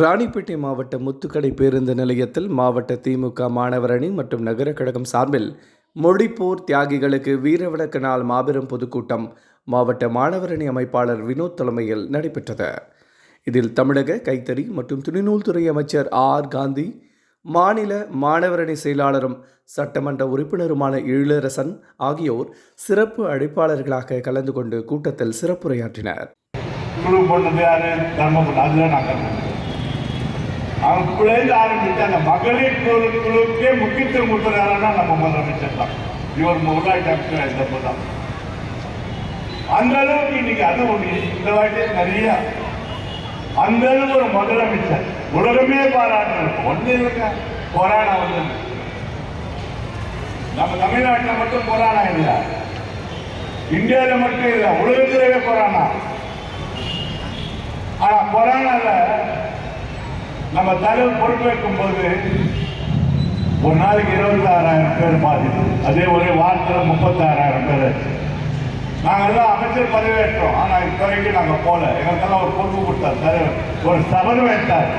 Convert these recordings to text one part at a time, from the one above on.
ராணிப்பேட்டை மாவட்ட முத்துக்கடை பேருந்து நிலையத்தில் மாவட்ட திமுக மாணவர் அணி மற்றும் நகர கழகம் சார்பில் மொழிப்போர் தியாகிகளுக்கு வீரவணக்க நாள் மாபெரும் பொதுக்கூட்டம் மாவட்ட மாணவர் அணி அமைப்பாளர் வினோத் தலைமையில் நடைபெற்றது. இதில் தமிழக கைத்தறி மற்றும் துணிநூல் துறை அமைச்சர் ஆர். காந்தி மாநில மாணவர் அணி செயலாளரும் சட்டமன்ற உறுப்பினருமான எழிலரசன் ஆகியோர் சிறப்பு அழைப்பாளர்களாக கலந்து கொண்டு கூட்டத்தில் சிறப்புரையாற்றினர். பிள்ளைந்து ஆரம்பிச்சு அந்த மகளிர் குழு குழுக்கே முக்கியத்துவம் கொடுத்ததாரனா நம்ம முதலமைச்சர் தான். இவர் உள்ளாட்சி டாக்டர் இருந்தப்போ தான். அந்த அளவுக்கு இன்னைக்கு அது ஒண்ணு இந்த வாட்டி நிறைய. அந்த அளவுக்கு ஒரு முதலமைச்சர். உலகமே பாராட்டுறது ஒண்ணு இருக்க கொரோனா வந்து நம்ம தமிழ்நாட்டில் மட்டும் கொரோனா இல்லை. இந்தியாவில் மட்டும் இல்லை. உலகத்திலேயே கொரோனா ஆனா கொரோனால நம்ம தலைவர் பொறுப்பேற்கும் போது ஒரு நாளைக்கு இருபத்தாறாயிரம் பேர் பாதிப்பு. அதே ஒரே வாரத்தில் முப்பத்தாறாயிரம் பேர் நாங்கள் எல்லாம் அமைச்சர் பதவியேற்றோம். ஆனால் இத்துறைக்கு வரைக்கும் நாங்கள் போல. எங்களுக்கெல்லாம் ஒரு பொறுப்பு கொடுத்தார் தலைவர். ஒரு சபர் வைத்தார்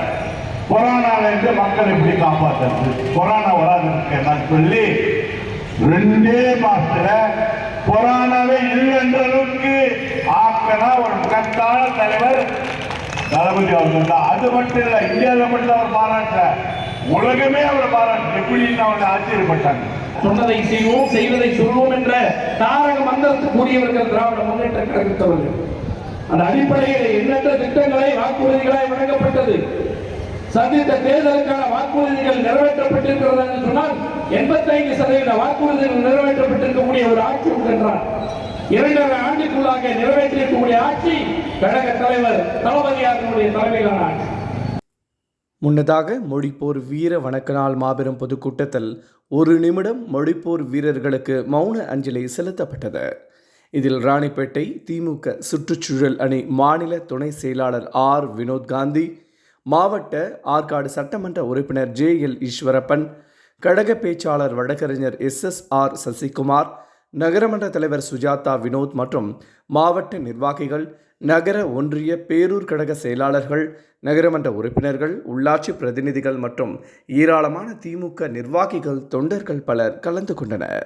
கொரோனால இருந்து மக்கள் எப்படி காப்பாற்றுறது கொரோனா வராதுன்னு நான் சொல்லி ரெண்டே மாசத்துல கொரோனாவே இல்லைன்ற அளவுக்கு ஆக்கனா ஒரு கத்தான தலைவர் தளபதி அவர்கள் தான் அது மட்டும் இல்லை இந்தியாவில் மட்டும் அவர் பாராட்ட உலகமே அவர் பாராட்டு எப்படின்னு அவங்க ஆச்சரியப்பட்டாங்க சொன்னதை செய்வோம் செய்வதை சொல்வோம் என்ற தாரக மந்திரத்துக்குரியவர்கள் திராவிட முன்னேற்ற கழகத்தவர்கள் அந்த அடிப்படையில் எண்ணற்ற திட்டங்களை வாக்குறுதிகளாய் வழங்கப்பட்டது. சந்தித்த தேர்தலுக்கான வாக்குறுதிகள் நிறைவேற்றப்பட்டிருக்கிறது என்று சொன்னால் எண்பத்தைந்து சதவீத வாக்குறுதிகள் நிறைவேற்றப்பட்டிருக்கக்கூடிய ஒரு ஆட்சி என்றார். இரண்டரை ஆண்டுக்குள்ளாக நிறைவேற்றியிருக்கக்கூடிய ஆட்சி கழக தலைவர் தளபதியாருடைய தலைமையிலான ஆட்சி. முன்னதாக மொழிப்போர் வீர வணக்க நாள் மாபெரும் பொதுக்கூட்டத்தில் ஒரு நிமிடம் மொழிப்போர் வீரர்களுக்கு மௌன அஞ்சலி செலுத்தப்பட்டது. இதில் ராணிப்பேட்டை திமுக சுற்றுச்சூழல் அணி மாநில துணை செயலாளர் ஆர். வினோத் காந்தி மாவட்ட ஆற்காடு சட்டமன்ற உறுப்பினர் ஜே. எல். ஈஸ்வரப்பன் கழக பேச்சாளர் வழக்கறிஞர் எஸ். எஸ். ஆர். சசிகுமார் நகரமன்ற தலைவர் சுஜாதா வினோத் மற்றும் மாவட்ட நிர்வாகிகள் நகர ஒன்றிய பேரூர் கழக செயலாளர்கள் நகரமன்ற உறுப்பினர்கள் உள்ளாட்சி பிரதிநிதிகள் மற்றும் ஏராளமான திமுக நிர்வாகிகள் தொண்டர்கள் பலர் கலந்து கொண்டனர்.